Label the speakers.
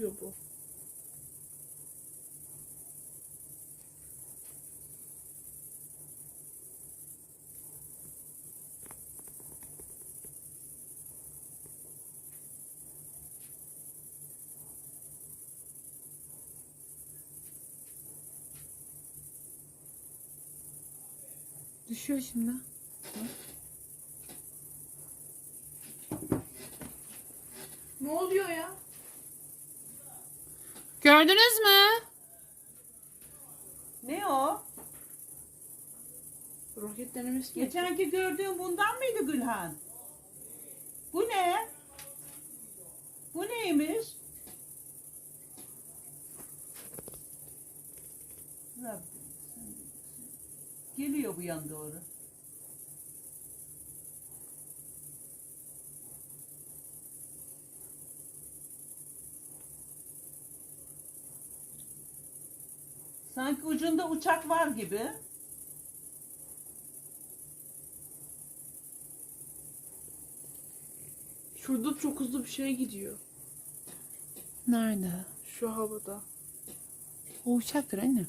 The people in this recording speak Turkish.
Speaker 1: gidiyor bu.
Speaker 2: Düşüyor şimdi.
Speaker 1: Ne oluyor ya?
Speaker 2: Gördünüz mü?
Speaker 3: Ne o?
Speaker 1: Roket denemesi mi?
Speaker 3: Geçenki gördüğün bundan mıydı Gülhan? Bu ne? Bu neymiş? Rabbim. Geliyor bu yan doğru. Sanki ucunda uçak var gibi.
Speaker 1: Şurada çok hızlı bir şey gidiyor.
Speaker 2: Nerede?
Speaker 1: Şu havada.
Speaker 2: O uçaktır anne.